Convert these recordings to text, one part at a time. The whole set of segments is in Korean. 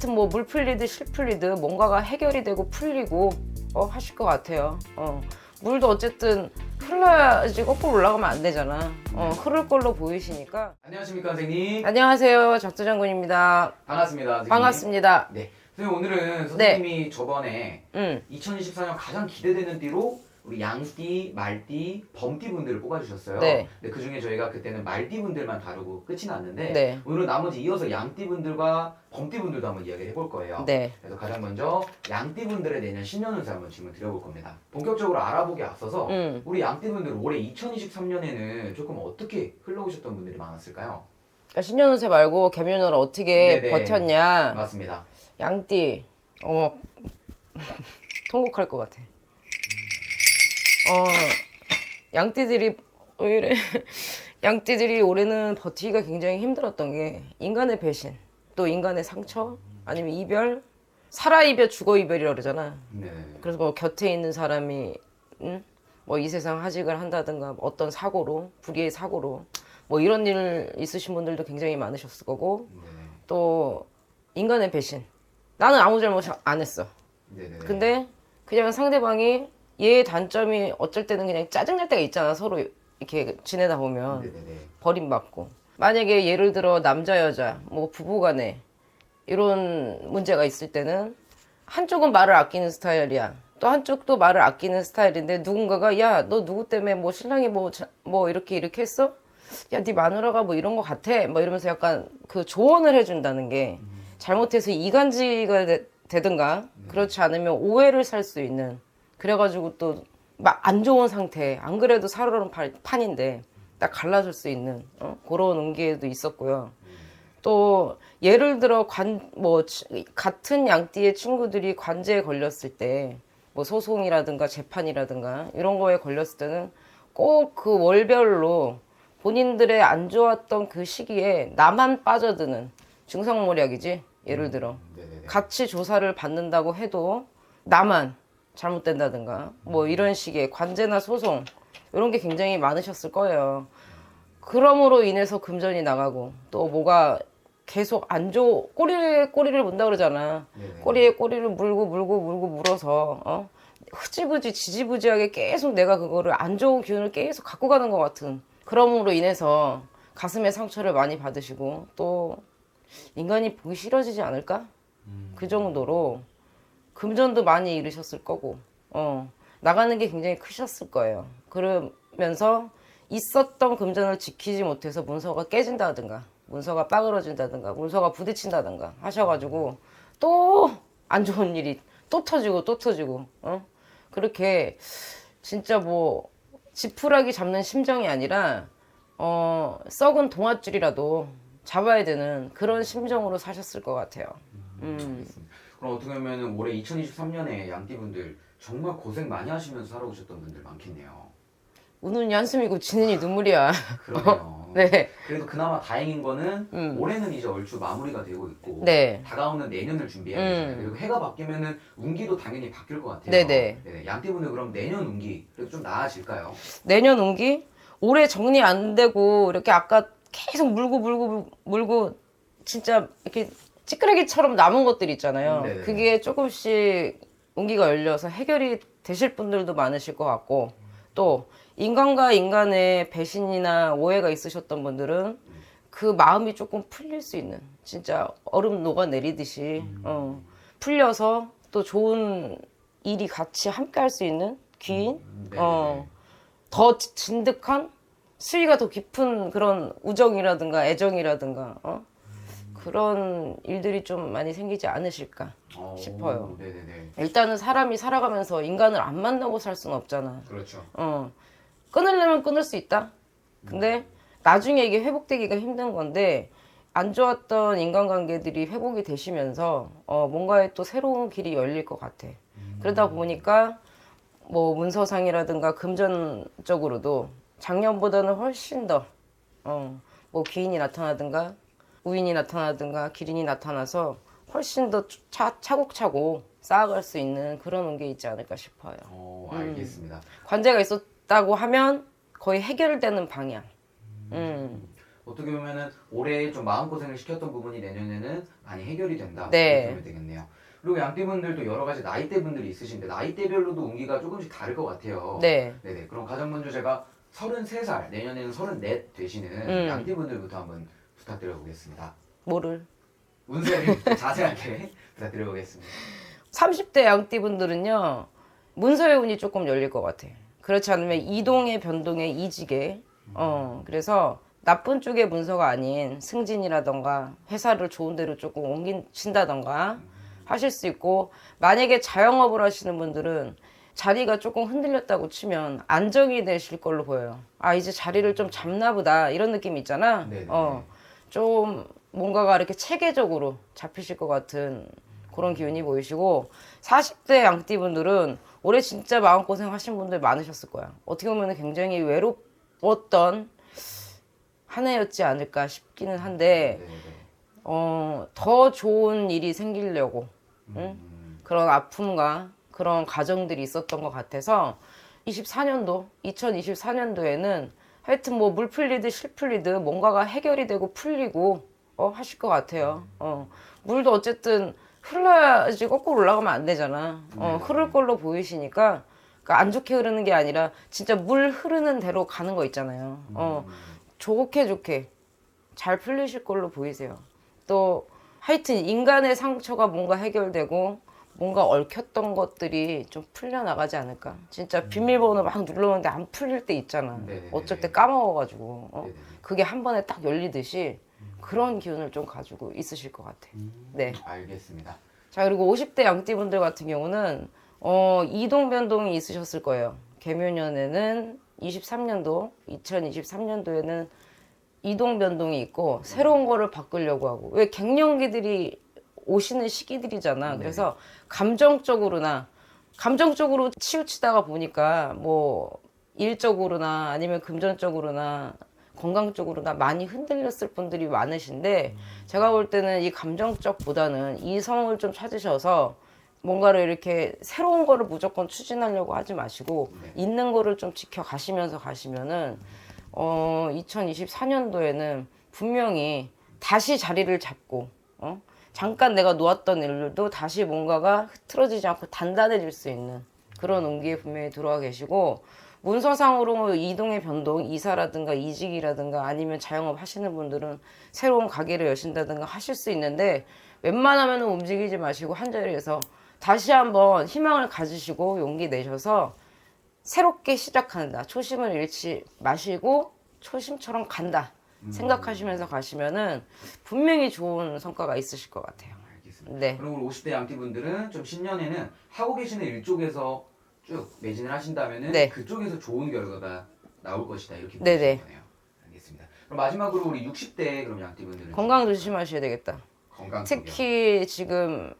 하여튼 뭐 물 풀리듯 실 풀리듯 뭔가가 해결이 되고 풀리고 어, 하실 것 같아요. 어. 물도 어쨌든 흘러야지 거꾸로 올라가면 안 되잖아. 어, 흐를 걸로 보이시니까. 안녕하십니까 선생님. 안녕하세요. 작두 장군입니다. 반갑습니다. 선생님. 반갑습니다. 네. 선생님 오늘은 선생님이 저번에 응. 2024년 가장 기대되는 띠로 우리 양띠, 말띠, 범띠 분들을 뽑아주셨어요. 네. 근데 그 중에 저희가 그때는 말띠 분들만 다루고 끝이 났는데 네. 오늘은 나머지 이어서 양띠 분들과 범띠 분들도 한번 이야기를 해볼 거예요. 네. 그래서 가장 먼저 양띠 분들의 내년 신년 운세 한번 질문 드려볼 겁니다. 본격적으로 알아보기 앞서서 응. 우리 양띠 분들 올해 2023년에는 조금 어떻게 흘러오셨던 분들이 많았을까요? 그러니까 신년 운세 말고 개면으로 어떻게 네네. 버텼냐. 맞습니다. 양띠. 어. 통곡할 것 같아. 어. 양띠들이 왜 이래? 양띠들이 올해는 버티기가 굉장히 힘들었던 게 인간의 배신, 또 인간의 상처, 아니면 이별, 살아 이별, 죽어 이별이라 그러잖아. 네. 그래서 뭐 곁에 있는 사람이 응? 뭐이 세상 하직을 한다든가 어떤 사고로 불의의 사고로 뭐 이런 일 있으신 분들도 굉장히 많으셨을 거고 네. 또 인간의 배신 나는 아무 잘못 안 했어 네네. 근데 그냥 상대방이 얘의 단점이 어쩔 때는 그냥 짜증날 때가 있잖아 서로 이렇게 지내다 보면. 네네네. 버림받고. 만약에 예를 들어 남자 여자 뭐 부부간에 이런 문제가 있을 때는 한쪽은 말을 아끼는 스타일이야. 또 한쪽도 말을 아끼는 스타일인데 누군가가 야 너 누구 때문에 뭐 신랑이 뭐뭐 이렇게 이렇게 했어? 야 네 마누라가 뭐 이런 거 같아. 뭐 이러면서 약간 그 조언을 해준다는 게 잘못해서 이간지가 되, 되든가 그렇지 않으면 오해를 살 수 있는 그래가지고 또 막 안 좋은 상태 안 그래도 판- 판인데 딱 갈라질 수 있는 어? 그런 운기에도 있었고요. 또 예를 들어 관 뭐 같은 양띠의 친구들이 관제에 걸렸을 때 뭐 소송이라든가 재판이라든가 이런 거에 걸렸을 때는 꼭 그 월별로 본인들의 안 좋았던 그 시기에 나만 빠져드는 증상모략이지 예를 들어 네네네. 같이 조사를 받는다고 해도 나만 잘못된다든가 뭐 이런 식의 관제나 소송 이런 게 굉장히 많으셨을 거예요. 그럼으로 인해서 금전이 나가고 또 뭐가 계속 안 좋, 꼬리에 꼬리를 문다 그러잖아. 네네. 꼬리에 꼬리를 물고 물고 물고 물어서 어? 흐지부지 지지부지하게 계속 내가 그거를 안 좋은 기운을 계속 갖고 가는 것 같은 그럼으로 인해서 가슴에 상처를 많이 받으시고 또 인간이 보기 싫어지지 않을까? 그 정도로 금전도 많이 잃으셨을 거고 어, 나가는 게 굉장히 크셨을 거예요. 그러면서 있었던 금전을 지키지 못해서 문서가 깨진다든가 문서가 빠그러진다든가 문서가 부딪힌다든가 하셔가지고 또 안 좋은 일이 또 터지고 또 터지고 어? 그렇게 진짜 뭐 지푸라기 잡는 심정이 아니라 어, 썩은 동아줄이라도 잡아야 되는 그런 심정으로 사셨을 것 같아요. 음. 그럼 어떻게 보면 올해 2023년에 양띠분들 정말 고생 많이 하시면서 살아오셨던 분들 많겠네요. 우는 이 한숨이고 지는 이 눈물이야. 그러네요. 네. 그래도 그나마 다행인 거는 음. 올해는 이제 얼추 마무리가 되고 있고 네. 다가오는 내년을 준비해야 음. 되잖아요. 그리고 해가 바뀌면은 운기도 당연히 바뀔 것 같아요. 네네. 네 네. 양띠분들 그럼 내년 운기 그래도 좀 나아질까요? 내년 운기 올해 정리 안 되고 이렇게 아까 계속 물고 물고 물고 진짜 이렇게 찌끄레기처럼 남은 것들 있잖아요. 음, 네네. 그게 조금씩 운기가 열려서 해결이 되실 분들도 많으실 것 같고 또 인간과 인간의 배신이나 오해가 있으셨던 분들은 그 마음이 조금 풀릴 수 있는 진짜 얼음 녹아 내리듯이 어, 풀려서 또 좋은 일이 같이 함께 할 수 있는 귀인 음, 네네네. 어, 더 지- 진득한 수위가 더 깊은 그런 우정이라든가 애정이라든가 어? 그런 일들이 좀 많이 생기지 않으실까 어, 싶어요. 네네네. 일단은 사람이 살아가면서 인간을 안 만나고 살 수는 없잖아 그렇죠. 어. 끊으려면 끊을 수 있다 근데 나중에 이게 회복되기가 힘든 건데 안 좋았던 인간관계들이 회복이 되시면서 어, 뭔가에 또 새로운 길이 열릴 것 같아 그러다 보니까 뭐 문서상이라든가 금전적으로도 작년보다는 훨씬 더, 어, 뭐 귀인이 나타나든가 우인이 나타나든가 기린이 나타나서 훨씬 더 차, 차곡차곡 쌓아갈 수 있는 그런 게 있지 않을까 싶어요. 어, 알겠습니다. 관제가 있었다고 하면 거의 해결되는 방향. 음. 어떻게 보면은 올해 좀 마음고생을 시켰던 부분이 내년에는 많이 해결이 된다. 네. 되겠네요. 그리고 양띠분들도 여러 가지 나이대 분들이 있으신데 나이대별로도 운기가 조금씩 다를 것 같아요. 네. 네네. 그럼 가장 먼저 제가 33살, 내년에는 34 되시는 음. 양띠분들부터 한번 부탁드려 보겠습니다. 뭐를? 운세를 좀 자세하게 부탁드려 보겠습니다. 30대 양띠분들은요 문서의 운이 조금 열릴 것 같아. 그렇지 않으면 이동의 변동의 이직에 어 그래서 나쁜 쪽의 문서가 아닌 승진이라던가 회사를 좋은 데로 조금 옮기신다던가 하실 수 있고 만약에 자영업을 하시는 분들은 자리가 조금 흔들렸다고 치면 안정이 되실 걸로 보여요. 아 이제 자리를 좀 잡나 보다 이런 느낌 있잖아. 네네. 어, 좀 뭔가가 이렇게 체계적으로 잡히실 것 같은 그런 기운이 보이시고 40대 양띠분들은 올해 진짜 마음고생 하신 분들 많으셨을 거야. 어떻게 보면 굉장히 외로웠던 한 해였지 않을까 싶기는 한데. 어, 더 좋은 일이 생기려고 응? 음, 그런 아픔과 그런 과정들이 있었던 것 같아서 24년도, 2024년도에는 하여튼 뭐 물 풀리듯 실 풀리듯 뭔가가 해결이 되고 풀리고 어, 하실 것 같아요. 어, 물도 어쨌든 흘러야지 거꾸로 올라가면 안 되잖아. 어, 네. 흐를 걸로 보이시니까 그러니까 안 좋게 흐르는 게 아니라 진짜 물 흐르는 대로 가는 거 있잖아요. 어, 음, 좋게 좋게 잘 풀리실 걸로 보이세요. 또 하여튼 인간의 상처가 뭔가 해결되고 뭔가 얽혔던 것들이 좀 풀려나가지 않을까. 진짜 비밀번호 막 눌렀는데 안 풀릴 때 있잖아. 네네네. 어쩔 때 까먹어가지고. 어? 그게 한 번에 딱 열리듯이 그런 기운을 좀 가지고 있으실 것 같아. 네. 알겠습니다. 자 그리고 50대 양띠분들 같은 경우는 어, 이동 변동이 있으셨을 거예요. 개묘년에는 23년도, 2023년도에는 이동 변동이 있고 새로운 거를 바꾸려고 하고 왜 갱년기들이 오시는 시기들이잖아. 네. 그래서 감정적으로나 감정적으로 치우치다가 보니까 뭐 일적으로나 아니면 금전적으로나 건강적으로나 많이 흔들렸을 분들이 많으신데 제가 볼 때는 이 감정적보다는 이성을 좀 찾으셔서 뭔가를 이렇게 새로운 거를 무조건 추진하려고 하지 마시고 네. 있는 거를 좀 지켜가시면서 가시면은 어 2024년도에는 분명히 다시 자리를 잡고 어 잠깐 내가 놓았던 일들도 다시 뭔가가 흐트러지지 않고 단단해질 수 있는 그런 운기에 분명히 들어와 계시고 문서상으로 이동의 변동, 이사라든가 이직이라든가 아니면 자영업 하시는 분들은 새로운 가게를 여신다든가 하실 수 있는데 웬만하면 움직이지 마시고 한 자리에서 다시 한번 희망을 가지시고 용기 내셔서 새롭게 시작한다. 초심을 잃지 마시고 초심처럼 간다. 생각하시면서 가시면은 분명히 좋은 성과가 있으실 것 같아요. 알겠습니다. 네. 그럼 우리 50대 양띠분들은 좀 신년에는 하고 계시는 일 쪽에서 쭉 매진을 하신다면은 네. 그쪽에서 좋은 결과가 나올 것이다 이렇게 네네. 보시는 거네요. 알겠습니다. 그럼 마지막으로 우리 60대 그럼 양띠분들은 건강 조심하셔야 되겠다. 건강. 특히 지금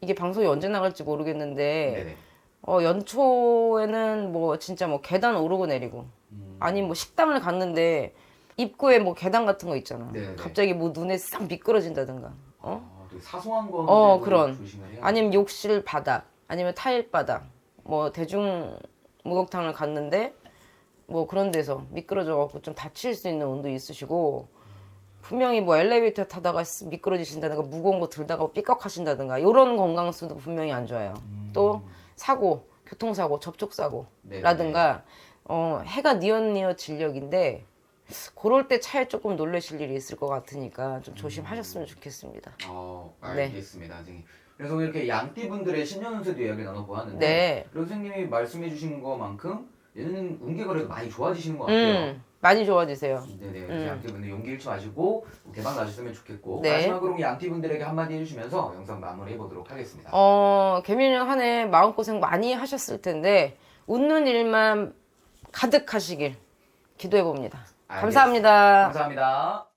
이게 방송이 언제 나갈지 모르겠는데 네네. 어, 연초에는 뭐 진짜 뭐 계단 오르고 내리고 음. 아니 뭐 식당을 갔는데 입구에 뭐 계단 같은 거 있잖아. 네네. 갑자기 뭐 눈에 싹 미끄러진다든가. 어? 어, 되게 사소한 거 어, 그런. 해야 아니면 욕실 바닥, 아니면 타일 바닥, 뭐 대중 목욕탕을 갔는데 뭐 그런 데서 미끄러져 갖고 좀 다칠 수 있는 운도 있으시고 분명히 뭐 엘리베이터 타다가 쓱 미끄러지신다든가 무거운 거 들다가 삐걱하신다든가 이런 건강수도 분명히 안 좋아요. 또 사고, 교통사고, 접촉사고라든가 어, 해가 니엇니엇 진력인데 그럴 때 차에 조금 놀라실 일이 있을 것 같으니까 좀 조심하셨으면 좋겠습니다. 어, 네. 알겠습니다, 선생님. 그래서 오늘 이렇게 양띠분들의 신년 운세도 이야기 나눠보았는데 네. 그리고 선생님이 말씀해주신 것만큼 얘는 운기가 그래도 많이 좋아지시는 것 같아요. 음, 많이 좋아지세요. 네네. 음. 그래서 양띠분들 용기 잃지 마시고 대박 나셨으면 좋겠고 네. 마지막으로 양띠분들에게 한마디 해주시면서 영상 마무리해 보도록 하겠습니다. 어, 개미년 한해 마음고생 많이 하셨을 텐데, 웃는 일만 가득하시길 기도해 봅니다. 감사합니다. 감사합니다.